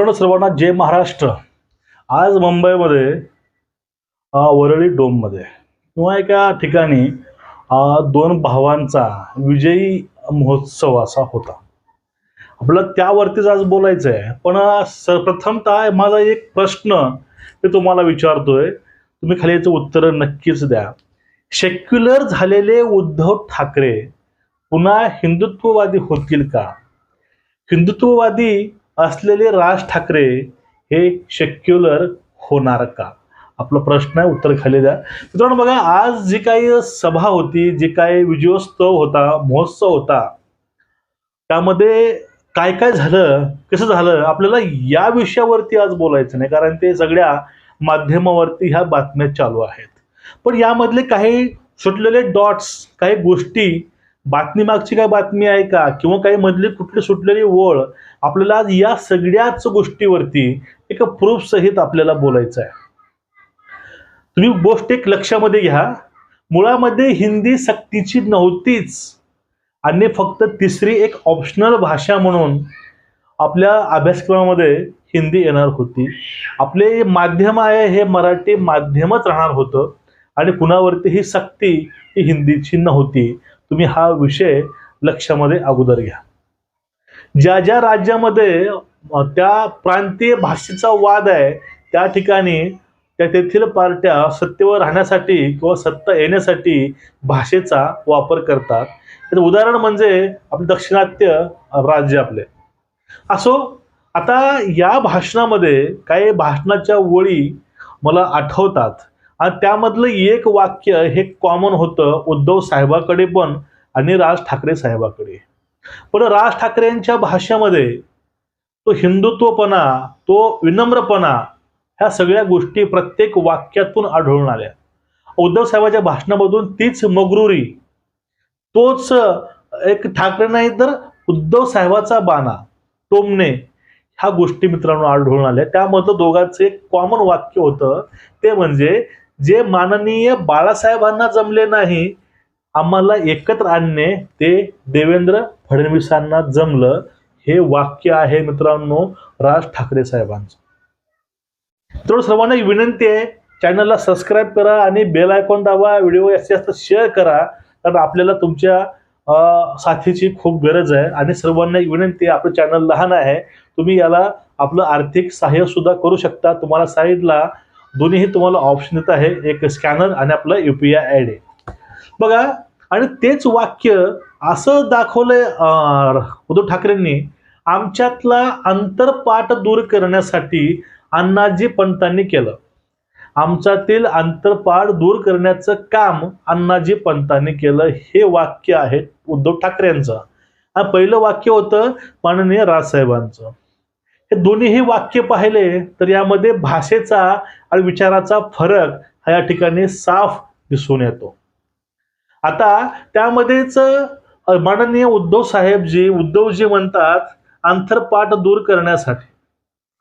मित्रांनो सर्वांना जय महाराष्ट्र. आज मुंबईमध्ये वरळी डोममध्ये किंवा एका ठिकाणी दोन भावांचा विजयी महोत्सव असा होता. आपल्याला त्यावरतीच आज बोलायचं आहे पण अ, सर्वप्रथमतः माझा एक प्रश्न मी तुम्हाला विचारतोय. तुम्ही खाली याचं उत्तर नक्कीच द्या. सेक्युलर झालेले उद्धव ठाकरे पुन्हा हिंदुत्ववादी होतील का? हिंदुत्ववादी असलेले राज ठाकरे हे सेक्युलर होणार का? आपला प्रश्न आहे उत्तर खाली द्या. मित्रांनो बघा आज जी काही सभा होती जी काही विजयोत्सव होता महोत्सव होता त्यामध्ये काय काय झालं कसं झालं आपल्याला या विषयावरती आज बोलायचं नाही कारण ते सगळ्या माध्यमावरती ह्या बातम्या चालू आहेत. पण यामधले काही सुटलेले डॉट्स काही गोष्टी बातमी मागची काय बातमी आहे का? किंवा काही मधली कुठली सुटलेली ओळ? आपल्याला आज या सगळ्याच गोष्टीवरती एक प्रूफ सहित आपल्याला बोलायचं आहे तुम्ही गोष्ट एक लक्षामध्ये घ्या. मुळामध्ये हिंदी सक्तीची नव्हतीच. आणि फक्त तिसरी एक ऑप्शनल भाषा म्हणून आपल्या अभ्यासक्रमामध्ये हिंदी येणार होती. आपले माध्यम आहे हे मराठी माध्यमच राहणार होतं. आणि कुणावरती ही सक्ती ही हिंदीची नव्हती. तुम्ही हा विषय लक्षामध्ये अगोदर घ्या. ज्या ज्या राज्यामध्ये त्या प्रांतीय भाषेचा वाद आहे त्या ठिकाणी त्या तेथील पार्ट्या सत्तेवर राहण्यासाठी किंवा सत्ता येण्यासाठी भाषेचा वापर करतात. तर उदाहरण म्हणजे आपले दक्षिणात्य राज्य आपले. असो आता या भाषणामध्ये काही भाषणाच्या ओळी मला आठवतात. आणि त्यामधलं एक वाक्य हे कॉमन होतं उद्धव साहेबाकडे पण आणि राज ठाकरे साहेबाकडे. पण राज ठाकरेंच्या भाषेमध्ये तो हिंदुत्वपणा तो विनम्रपणा ह्या सगळ्या गोष्टी प्रत्येक वाक्यातून आढळून आल्या. उद्धव साहेबाच्या भाषणामधून तीच मगरुरी तोच एक ठाकरे नाही तर उद्धव साहेबाचा बाणा टोमणे ह्या गोष्टी मित्रांनो आढळून आल्या. त्यामधलं दोघांचं एक कॉमन वाक्य होतं ते म्हणजे जे माननीय बाळासाहेबांना जमले नाही आम्हाला एकत्र आणणे ते देवेंद्र फडणवीसांना जमलं हे वाक्य आहे मित्रांनो राज ठाकरे साहेबांचं. तर सर्वांना विनंती आहे चॅनलला सबस्क्राईब करा आणि बेल आयकॉन दाबा व्हिडिओ जास्तीत जास्त शेअर करा कारण आपल्याला तुमच्या साथीची खूप गरज आहे आणि सर्वांना विनंती आहे आपलं चॅनल लहान आहे तुम्ही याला आपलं आर्थिक सहाय्य सुद्धा करू शकता तुम्हाला साईडला दोन्हीही तुम्हाला ऑप्शन येत आहे. एक स्कॅनर आणि आपलं U P I I D बघा आणि तेच वाक्य असं दाखवलंय उद्धव ठाकरेंनी आमच्यातला अंतरपाठ दूर करण्यासाठी अण्णाजी पंतांनी केलं. आमच्यातील अंतरपाठ दूर करण्याचं काम अण्णाजी पंतांनी केलं. हे वाक्य आहे उद्धव ठाकरेंचं. आणि पहिलं वाक्य होतं माननीय राजसाहेबांचं. हे दोन्हीही वाक्य पाहिले तर यामध्ये भाषेचा आणि विचाराचा फरक हा या ठिकाणी साफ दिसून येतो. आता त्यामध्येच माननीय उद्धव साहेबजी उद्धवजी म्हणतात आंतरपाठ दूर करण्यासाठी.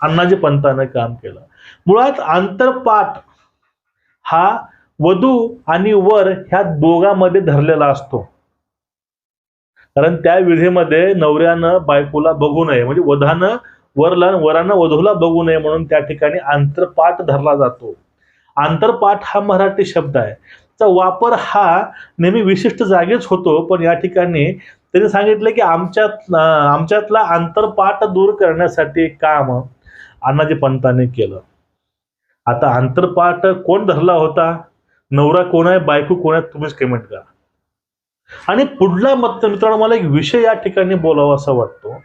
अण्णाजी पंतानं काम केलं. मुळात आंतरपाठ हा वधू आणि वर ह्या दोघांमध्ये धरलेला असतो. कारण त्या विधेमध्ये नवऱ्यानं बायकोला बघू नये. म्हणजे वधानं वरला वरानं वधूला बघू नये म्हणून त्या ठिकाणी आंतरपाठ धरला जातो. आंतरपाठ हा मराठी शब्द आहे. चा वापर हा नेहमी विशिष्ट जागेच होतो पण या ठिकाणी त्यांनी सांगितलं की आमच्यात आमच्यातला आंतरपाठ दूर करण्यासाठी काम अण्णाजी पंतांनी केलं. आता आंतरपाठ कोण धरला होता? नवरा कोण आहे? बायको कोण आहे? तुम्हीच कमेंट करा. आणि पुढला मत मित्रांनो मला एक विषय या ठिकाणी बोलावा असा वाटतो.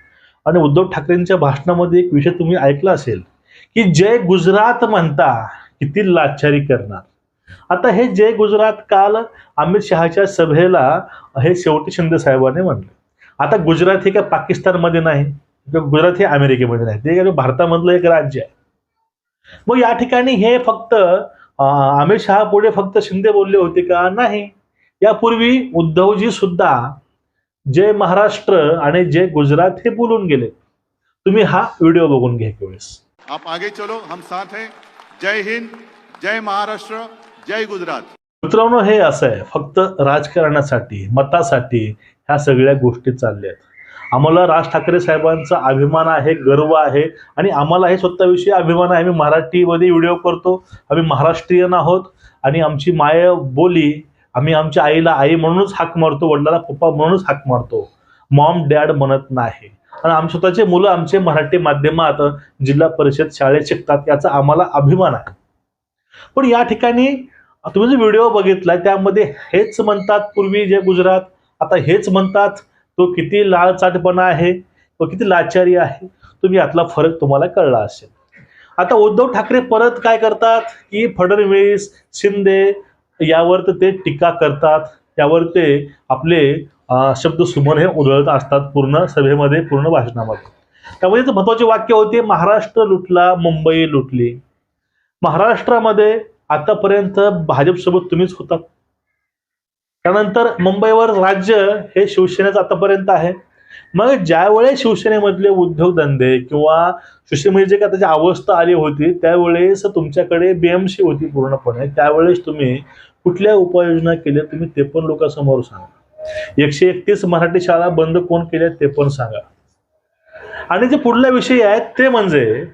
आणि उद्धव ठाकरेंच्या भाषणामध्ये एक विषय तुम्ही ऐकला असेल की जय गुजरात म्हणता किती लाचारी करणार. आता हे जय गुजरात काल अमित शहाच्या सभेला हे शेवटी शिंदे साहेबांनी म्हणले. आता गुजरात हे काय पाकिस्तानमध्ये नाही किंवा गुजरात हे अमेरिकेमध्ये नाही ते काय भारतामधलं एक राज्य आहे. मग या ठिकाणी हे फक्त अमित शहा पुढे फक्त शिंदे बोलले होते का? नाही. यापूर्वी उद्धवजी सुद्धा जय महाराष्ट्र आणि जय गुजरात हे बोलून गेले तुम्ही हा व्हिडिओ बघून घ्या एक वेळेस. आप आगे चलो हम साथ हैं। जय हिंद जय महाराष्ट्र जय गुजरात। मित्रांनो हे असं आहे फक्त राजकारणासाठी मतासाठी ह्या सगळ्या गोष्टी चालल्या आहेत. आम्हाला राज ठाकरे साहेबांचा अभिमान आहे गर्व आहे आणि आम्हाला हे स्वतःविषयी अभिमान आहे. आम्ही मराठीमध्ये व्हिडिओ करतो आम्ही महाराष्ट्रीयन आहोत आणि आमची माय बोली आम्ही आमच्या आईला आई म्हणूनच हाक मारतो वडिलाला पप्पा म्हणूनच हाक मारतो. मॉम डॅड म्हणत नाही. आणि आम स्वतःचे मुलं आमचे मराठी माध्यमात जिल्हा परिषद शाळेत शिकतात याचा आम्हाला अभिमान आहे. पण या ठिकाणी तुम्ही जो व्हिडिओ बघितला त्यामध्ये हेच म्हणतात पूर्वी जे गुजरात आता हेच म्हणतात तो किती लाळचाटपणा आहे तो किती लाचारी आहे तुम्ही यातला फरक तुम्हाला कळला असेल. आता उद्धव ठाकरे परत काय करतात? की फडणवीस शिंदे यावर तर ते टीका करतात. त्यावर ते आपले शब्द सुमन हे उधळत असतात पूर्ण सभेमध्ये पूर्ण भाषणामध्ये. त्यामध्ये महत्त्वाचे वाक्य होते महाराष्ट्र लुटला मुंबई लुटली. महाराष्ट्रामध्ये आतापर्यंत भाजपसोबत तुम्हीच होता. त्यानंतर मुंबईवर राज्य हे शिवसेनेचं आतापर्यंत आहे. मग ज्यावेळेस शिवसेनेमधले उद्योगधंदे किंवा शिवसेनेमध्ये जे काय त्याची अवस्था आली होती त्यावेळेस तुमच्याकडे बीएमसी होती पूर्णपणे. त्यावेळेस तुम्ही कुठल्या उपाययोजना केल्या? तुम्ही ते पण लोकांसमोर सांगा. एकशे एकतीस मराठी शाळा बंद कोण केल्या ते पण सांगा. आणि जे पुढला विषय आहे ते म्हणजे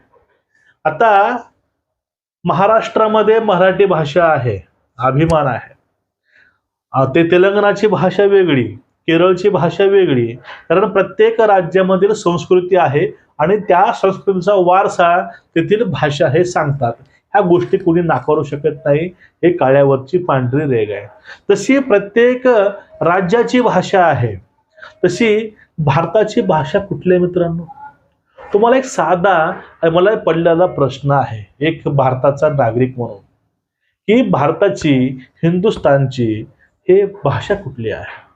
आता महाराष्ट्रामध्ये मराठी भाषा आहे अभिमान आहे. ते तेलंगणाची भाषा वेगळी. केरळची भाषा वेगळी कारण प्रत्येक राज्यामधील संस्कृती आहे आणि त्या संस्कृतीचा वारसा तेथील भाषा हे सांगतात. ह्या गोष्टी कोणी नाकारू शकत नाही. हे काळ्यावरची पांढरी रेग आहे. तशी प्रत्येक राज्याची भाषा आहे. तशी भारताची भाषा कुठली आहे मित्रांनो? तुम्हाला एक साधा मला पडलेला प्रश्न आहे. एक भारताचा नागरिक म्हणून. की भारताची हिंदुस्थानची हे भाषा कुठली आहे?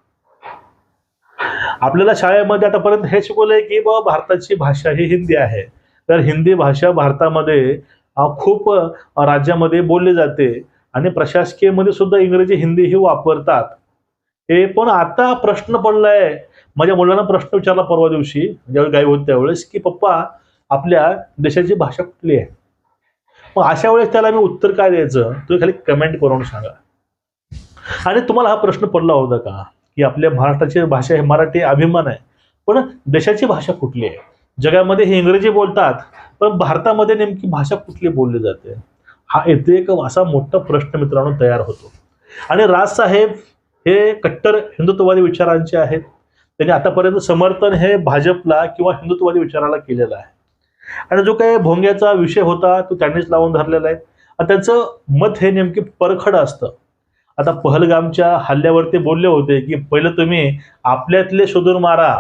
आपल्याला शाळेमध्ये आतापर्यंत हे शिकवलंय की बाबा भारताची भाषा ही हिंदी आहे. तर हिंदी भाषा भारतामध्ये खूप राज्यामध्ये बोलली जाते आणि प्रशासकीयमध्ये सुद्धा इंग्रजी हिंदी ही वापरतात. हे पण आता प्रश्न पडलाय. माझ्या मुलांना प्रश्न विचारला परवा दिवशी ज्यावेळी गायब होते त्यावेळेस की पप्पा आपल्या देशाची भाषा कुठली आहे? मग अशा वेळेस त्याला मी उत्तर काय द्यायचं? तुम्ही खाली कमेंट करून सांगा. आणि तुम्हाला हा प्रश्न पडला होता का? की आपल्या महाराष्ट्राची भाषा हे मराठी अभिमान आहे. पण देशाची भाषा कुठली आहे? जगामध्ये हे इंग्रजी बोलतात पण भारतामध्ये नेमकी भाषा कुठली बोलली जाते? हा येथे एक असा मोठा प्रश्न मित्रांनो तयार होतो. आणि राजसाहेब हे कट्टर हिंदुत्ववादी विचारांचे आहेत. त्यांनी आतापर्यंत समर्थन हे भाजपला किंवा हिंदुत्ववादी विचाराला केलेलं आहे. आणि जो काही भोंग्याचा विषय होता तो त्यांनीच लावून धरलेला आहे. आणि त्यांचं मत हे नेमके परखड असतं. आता पहलगामच्या हल्ल्यावर ते बोलले होते की पहिलं तुम्ही आपल्यातले शोधून मारा.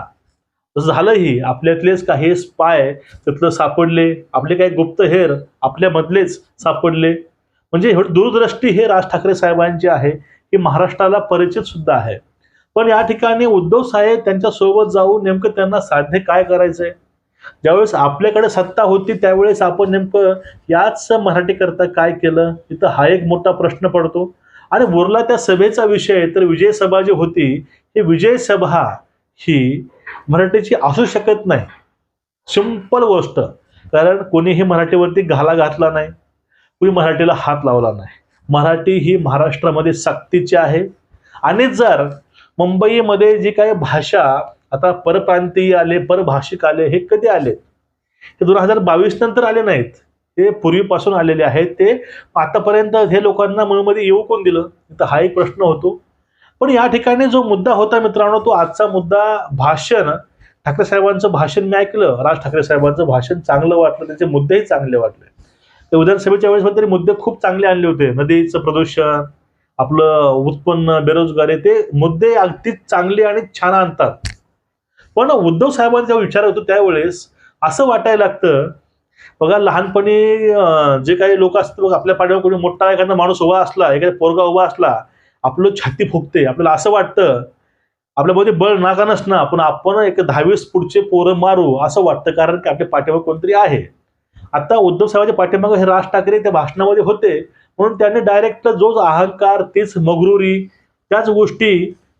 तसं झालंही. आपल्यातलेच काही स्पाय तिथलं सापडले. आपले काही गुप्तहेर आपल्यामधलेच सापडले. म्हणजे दूरदृष्टी हे राज ठाकरे साहेबांची आहे ही महाराष्ट्राला परिचित सुद्धा आहे. पण या ठिकाणी उद्धव साहेब त्यांच्यासोबत जाऊन नेमकं त्यांना साध्य काय करायचंय? ज्यावेळेस आपल्याकडे सत्ता होती त्यावेळेस आपण नेमकं याच मराठीकरता काय केलं? इथं हा एक मोठा प्रश्न पडतो. आणि उरला त्या सभेचा विषय तर विजय सभा जी होती ही विजय सभा ही मराठीची असू शकत नाही. सिंपल गोष्ट. कारण कोणीही मराठीवरती घाला घातला नाही. कोणी मराठीला हात लावला नाही. मराठी ही महाराष्ट्रामध्ये सक्तीची आहे. आणि जर मुंबईमध्ये जी काही भाषा आता परप्रांतीय आले परभाषिक आले हे कधी आले हे दोन हजार बावीस नंतर आले नाहीत. ते पूर्वीपासून आलेले आहेत ते आतापर्यंत हे लोकांना मुळमध्ये येऊ कोण दिलं? तर हा एक प्रश्न होतो. पण या ठिकाणी जो मुद्दा होता मित्रांनो तो आजचा मुद्दा भाषण ठाकरे साहेबांचं भाषण मी ऐकलं. राज ठाकरे साहेबांचं भाषण चांगलं वाटलं त्याचे मुद्देही चांगले वाटले. ते विधानसभेच्या वेळेस तरी मुद्दे खूप चांगले आणले होते. नदीचं प्रदूषण आपलं उत्पन्न बेरोजगारी ते मुद्दे अगदी चांगले आणि छान आणतात. पण उद्धव साहेबांचा विचार होतो त्यावेळेस असं वाटायला लागतं बघा लहानपणी जे काही लोक असतात बघा आपल्या पाठीवर कोणी मोठा एखादा माणूस उभा असला एखादा पोरगा उभा असला आपलं छाती फुगते. आपल्याला असं वाटतं आपल्यामध्ये बळ नाका नसणं आपण आपण एक दहावीस पुढचे पोरं मारू असं वाटतं कारण की आपल्या पाठीवर कोणतरी आहे. आता उद्धव साहेबांच्या पाठीमागे हे राज ठाकरे त्या भाषणामध्ये होते म्हणून त्यांनी डायरेक्ट जोच अहंकार तेच मगरुरी त्याच गोष्टी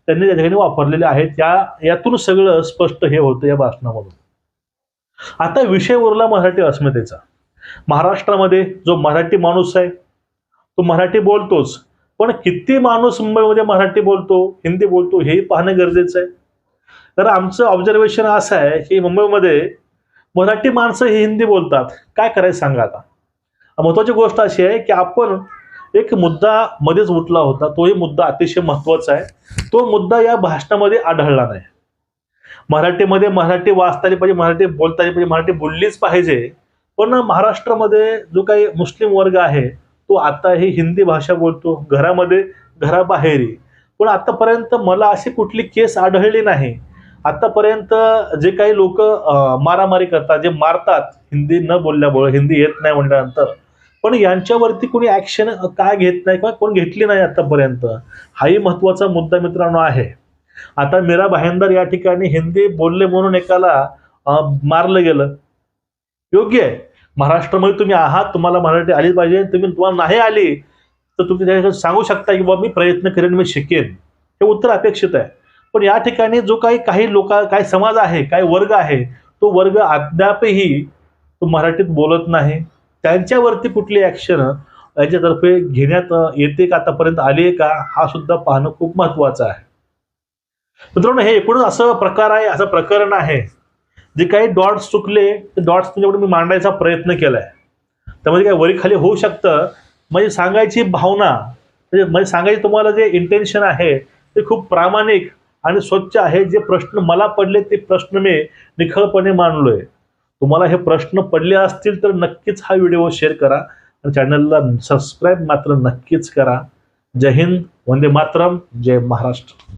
त्यांनी त्या ठिकाणी वापरलेल्या आहेत. त्या यातून सगळं स्पष्ट हे होतं या भाषणामधून. आता विषय उरला मराठी अस्मितेचा. महाराष्ट्रामध्ये जो मराठी माणूस आहे तो मराठी बोलतोच. पण किती माणूस मुंबईमध्ये मराठी बोलतो हिंदी बोलतो हेही पाहणं गरजेचं आहे. तर आमचं ऑब्झर्वेशन असं आहे की मुंबईमध्ये मराठी माणसं ही हिंदी बोलतात. काय करायचं सांगा आता? महत्वाची गोष्ट अशी आहे की आपण एक मुद्दा मध्येच उठला होता तोही मुद्दा अतिशय महत्त्वाचा आहे. तो मुद्दा या भाषणामध्ये आढळला नाही. मराठीमध्ये मराठी वाचता आली पाहिजे मराठी बोलता आली पाहिजे मराठी बोललीच पाहिजे. पण महाराष्ट्रामध्ये जो काही मुस्लिम वर्ग आहे तो आताही हिंदी भाषा बोलतो घरामध्ये घराबाहेरही पण आतापर्यंत मला अशी कुठली केस आढळली नाही. आतापर्यंत जे काही लोक मारामारी करतात जे मारतात हिंदी न बोलल्यामुळे हिंदी येत नाही म्हटल्यानंतर पण यांच्यावरती कोणी ऍक्शन काय घेत नाही किंवा कोण घेतली नाही आतापर्यंत? हाही महत्त्वाचा मुद्दा मित्रांनो आहे. आता मीरा भाईंदर या ठिकाणी हिंदी बोलले म्हणून एकाला मारलं गेलं. योग्य आहे. महाराष्ट्रामध्ये तुम्ही आहात तुम्हाला मराठी आली पाहिजे. तुम्ही तुम्हाला नाही आली तर तुम्ही त्या सांगू शकता की बाबा मी प्रयत्न करेन मी शिकेन. हे उत्तर अपेक्षित आहे. पण या ठिकाणी जो काही काही लोक काही समाज आहे काय वर्ग आहे तो वर्ग अद्यापही तो मराठीत बोलत नाही. त्यांच्यावरती कुठली ॲक्शन याच्यातर्फे घेण्यात येते का आतापर्यंत आली आहे का हा सुद्धा पाहणं खूप महत्त्वाचं आहे. मित्रांनो हे एकूणच असं प्रकार आहे असं प्रकरण आहे. जे काही डॉट्स चुकले ते डॉट्स तुमच्याकडे मी मांडायचा प्रयत्न केलाय. त्यामध्ये काय वरी खाली होऊ शकतं. म्हणजे सांगायची भावना म्हणजे म्हणजे सांगायची तुम्हाला जे इंटेन्शन आहे ते खूप प्रामाणिक आणि स्वच्छ आहे. जे प्रश्न मला पडले ते प्रश्न मी निखळपणे मांडलोय. तुम्हाला हे प्रश्न पडले असतील तर नक्कीच हा व्हिडिओ शेअर करा आणि चॅनलला सबस्क्राईब मात्र नक्कीच करा. जय हिंद वंदे मातरम जय महाराष्ट्र.